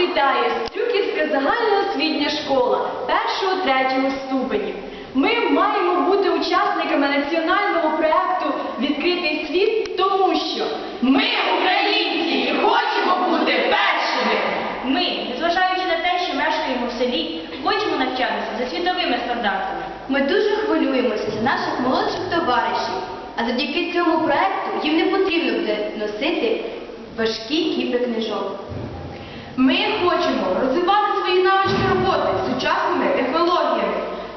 вітає Стрюківська загальноосвітня школа 1-3 ступенів. Ми маємо бути учасниками національного проекту Відкритий світ, тому що ми, українці, і хочемо бути першими. Ми, незважаючи на те, що мешкаємо в селі, хочемо навчатися за світовими стандартами. Ми дуже хвилюємося за наших молодших товаришів, а завдяки цьому проекту їм не потрібно буде носити важкі кіпи книжок. Ми хочемо розвивати свої навички роботи з сучасними технологіями.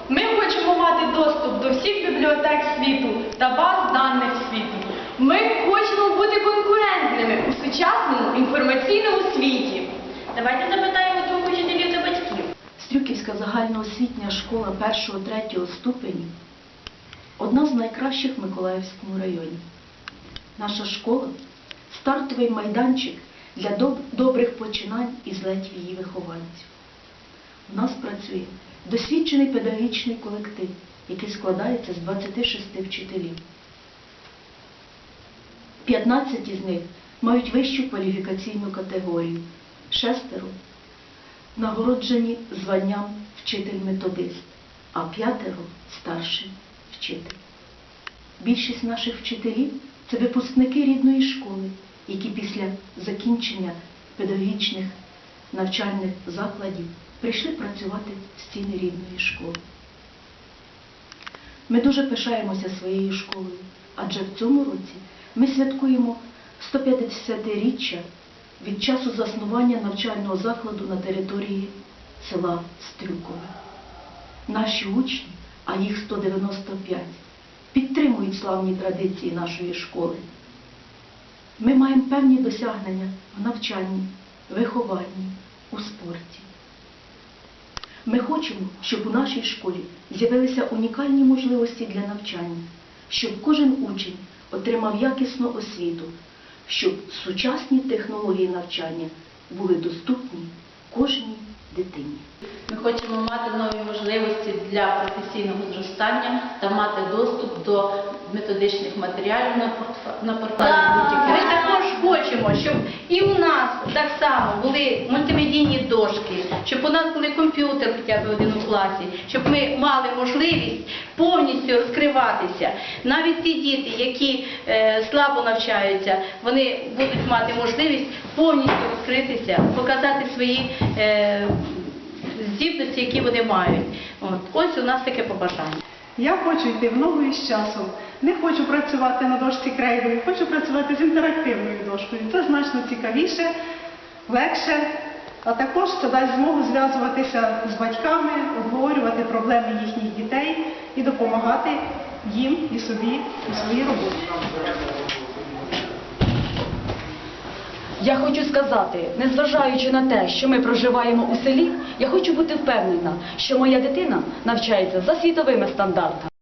Ми хочемо мати доступ до всіх бібліотек світу та баз даних світу. Ми хочемо бути конкурентними у сучасному інформаційному світі. Давайте запитаємо думку вчителів та батьків. Стрюківська загальноосвітня школа 1-3 ступенів одна з найкращих в Миколаївському районі. Наша школа стартовий майданчик для доб- добрих починань і злетів її вихованців. У нас працює досвідчений педагогічний колектив, який складається з 26 вчителів. 15 із них мають вищу кваліфікаційну категорію, шестеро нагороджені званням вчитель-методист, а п'ятеро старший вчитель. Більшість наших вчителів це випускники рідної школи, які після закінчення педагогічних навчальних закладів прийшли працювати в стіни рідної школи. Ми дуже пишаємося своєю школою, адже в цьому році ми святкуємо 150-річчя від часу заснування навчального закладу на території села Стрюкове. Наші учні, а їх 195, підтримують славні традиції нашої школи. Ми маємо певні досягнення в навчанні, вихованні, у спорті. Ми хочемо, щоб у нашій школі з'явилися унікальні можливості для навчання, щоб кожен учень отримав якісну освіту, щоб сучасні технології навчання були доступні кожній дитині. Ми хочемо мати нові можливості для професійного зростання та мати доступ до методичних матеріалів на, портф- хочемо, щоб і у нас так само були мультимедійні дошки, щоб у нас були комп'ютер хоча б один у класі, щоб ми мали можливість повністю розкриватися. Навіть ті діти, які е, слабо навчаються, вони будуть мати можливість повністю розкритися, показати свої е, здібності, які вони мають. От. Ось у нас таке побажання. Я хочу йти в ногу із часом. Не хочу працювати на дошці крейдою, хочу працювати з інтерактивною дошкою. Це значно цікавіше, легше, а також це дасть змогу зв'язуватися з батьками, обговорювати проблеми їхніх дітей і допомагати їм і собі у своїй роботі. Я хочу сказати, незважаючи на те, що ми проживаємо у селі, я хочу бути впевнена, що моя дитина навчається за світовими стандартами.